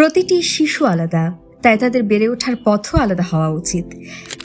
প্রতিটি শিশু আলাদা, তাই তাদের বেড়ে ওঠার পথও আলাদা হওয়া উচিত।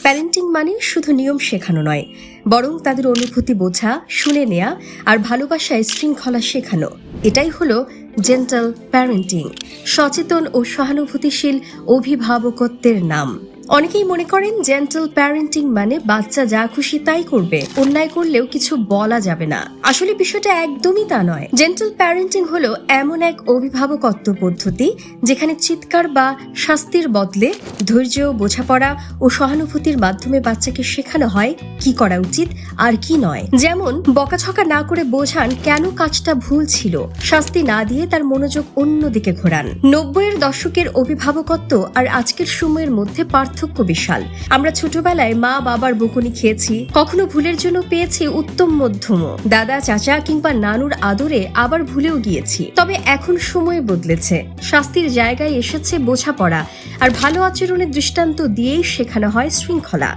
প্যারেন্টিং মানে শুধু নিয়ম শেখানো নয়, বরং তাদের অনুভূতি বোঝা, শুনে নেয়া আর ভালোবাসায় শৃঙ্খলা শেখানো। এটাই হলো জেন্টাল প্যারেন্টিং সচেতন ও সহানুভূতিশীল অভিভাবকত্বের নাম। অনেকেই মনে করেন জেন্টাল প্যারেন্টিং মানে বাচ্চা যা খুশি তাই করবে, অন্যায় করলেও কিছু বলা যাবে না। আসলে বিষয়টা একদমই তা নয়। জেন্টাল প্যারেন্টিং হলো এমন এক অভিভাবকত্ব পদ্ধতি, যেখানে চিৎকার বা শাস্তির বদলে ধৈর্য, বোঝাপড়া ও সহানুভূতির মাধ্যমে বাচ্চাকে শেখানো হয় কি করা উচিত আর কি নয়। যেমন বকাছকা না করে বোঝান কেন কাজটা ভুল ছিল। শাস্তি না দিয়ে তার মনোযোগ অন্যদিকে ঘোরান। নব্বইয়ের দশকের অভিভাবকত্ব আর আজকের সময়ের মধ্যে পার্থক্য বিশাল। আমরা ছোটবেলায় মা বাবার বকুনি খেয়েছি, কখনো ভুলের জন্য পেয়েছি উত্তম মধ্যম। দাদা, চাচা কিংবা নানুর আদরে আবার ভুলেও গিয়েছি। তবে এখন সময় বদলেছে। শাস্তির জায়গায় এসেছে বোঝাপড়া আর ভালো আচরণের দৃষ্টান্ত দিয়েই শেখানো হয় শৃঙ্খলা।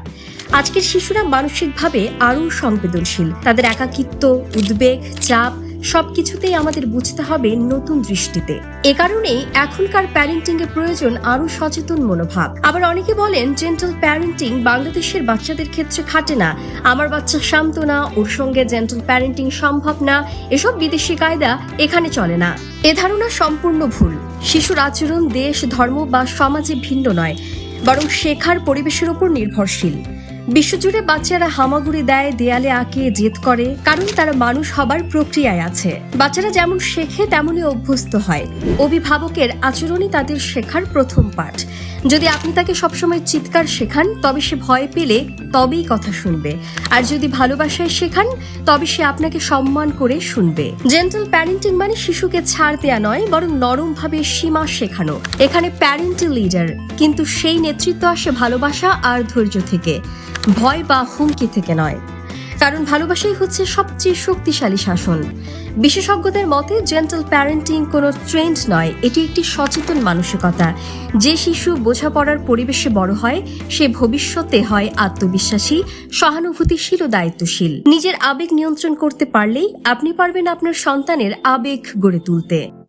আজকের শিশুরা মানসিকভাবে আরও সংবেদনশীল। তাদের একাকিত্ব, উদ্বেগ, চাপ সবকিছুতেই আমাদের বুঝতে হবে নতুন দৃষ্টিতে। এ কারণেই এখনকার প্যারেন্টিং এর প্রয়োজন আরও সচেতন মনোভাব। আবার অনেকে বলেন জেন্টাল প্যারেন্টিং বাংলাদেশের বাচ্চাদের ক্ষেত্রে খাটে না। আমার বাচ্চা শান্ত না, ওর সঙ্গে জেন্টাল প্যারেন্টিং সম্ভব না। এসব বিদেশি কায়দা এখানে চলে না। এ ধারণা সম্পূর্ণ ভুল। শিশুর আচরণ দেশ, ধর্ম বা সমাজে ভিন্ন নয়, বরং শেখার পরিবেশের উপর নির্ভরশীল। বিশ্বজুড়ে বাচ্চারা হামাগুড়ি দেয়, দেয়ালে আঁকে জেদ করে, কারণ তারা মানুষ হবার প্রক্রিয়ায় আছে। বাচ্চারা যেমন শেখে, তেমনই অভ্যস্ত হয়। অভিভাবকের আচরণই তাদের শেখার প্রথম পাঠ। যদি আপনি তাকে সবসময় চিৎকার শেখান, তবে সে ভয় পেলে তবেই কথা শুনবে। আর যদি ভালোবাসায় শেখান, তবে সে আপনাকে সম্মান করে শুনবে। জেন্টাল প্যারেন্টিং মানে শিশুকে ছাড় দেয়া নয়, বরং নরমভাবে সীমা শেখানো। এখানে প্যারেন্টাল লিডার কিন্তু সেই নেতৃত্ব আসে ভালোবাসা আর ধৈর্য থেকে। ভয় বা হুমকি থেকে নয়। কারণ ভালোবাসাই হচ্ছে সবচেয়ে শক্তিশালী শাসন। বিশেষজ্ঞদের মতে জেন্টাল প্যারেন্টিং কোনো ট্রেন্ড নয়, এটি একটি সচেতন মানসিকতা। যে শিশু বোঝাপড়ার পরিবেশে বড় হয়, সে ভবিষ্যতে হয় আত্মবিশ্বাসী, সহানুভূতিশীল ও দায়িত্বশীল। নিজের আবেগ নিয়ন্ত্রণ করতে পারলেই আপনি পারবেন আপনার সন্তানের আবেগ গড়ে তুলতে।